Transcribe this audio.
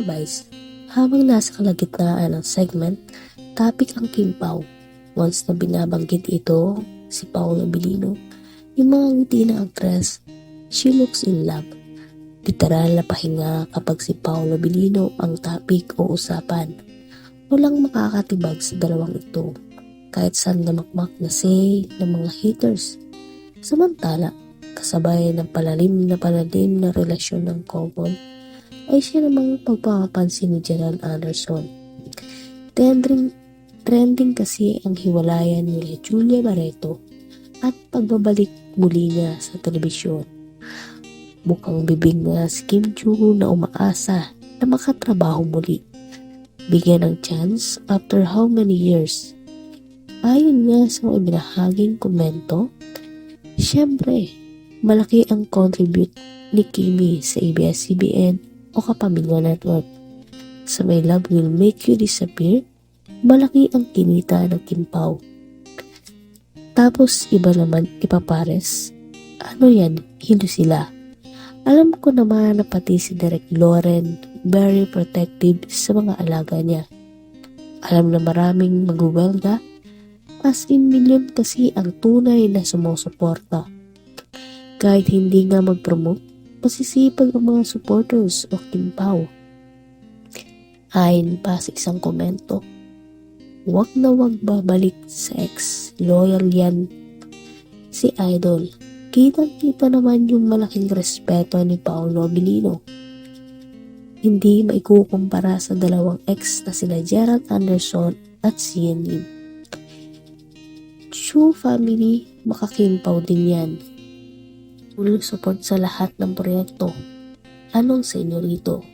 Vice, habang nasa kalagitnaan ng segment, topic ang Kim. Once na binabanggit ito, si Paolo Bilino, yung mga ngiti ng actress, she looks in love. Literal na pahinga kapag si Paolo Bilino ang topic o usapan. Walang makakatibag sa dalawang ito, kahit saan namakmak na say ng mga haters. Samantala, kasabay ng palalim na palalim na relasyon ng couple, ay siya namang pagpapapansin ni Gerald Anderson. Trending, trending kasi ang hiwalayan ni Julia Barreto at pagbabalik muli niya sa telebisyon. Mukhang bibig nga si Kim Joo na umaasa na makatrabaho muli. Bigyan ng chance after how many years? Ayon nga sa mga binahaging komento, syempre, malaki ang contribute ni Kimi sa ABS-CBN o Kapamilya Network. Sa My Love Will Make You Disappear, malaki ang kinita ng Kim. Tapos iba naman ipapares. Ano yan? Hindi sila. Alam ko naman na pati si Derek Loren very protective sa mga alaga niya. Alam na maraming magwelga as in million kasi ang tunay na sumusuporta. Kahit hindi nga mag-promote, masisipag ang mga supporters o Kim Pao. Ayon pa sa isang komento, wag na wag babalik sa ex, loyal yan si Idol. Kitang-kita naman yung malaking respeto ni Paolo Bilino. Hindi maikukumpara sa dalawang ex na sina Gerald Anderson at Sian Lim. True family, makakimpaw din yan. Full support sa lahat ng proyekto. Anong sa inyo rito?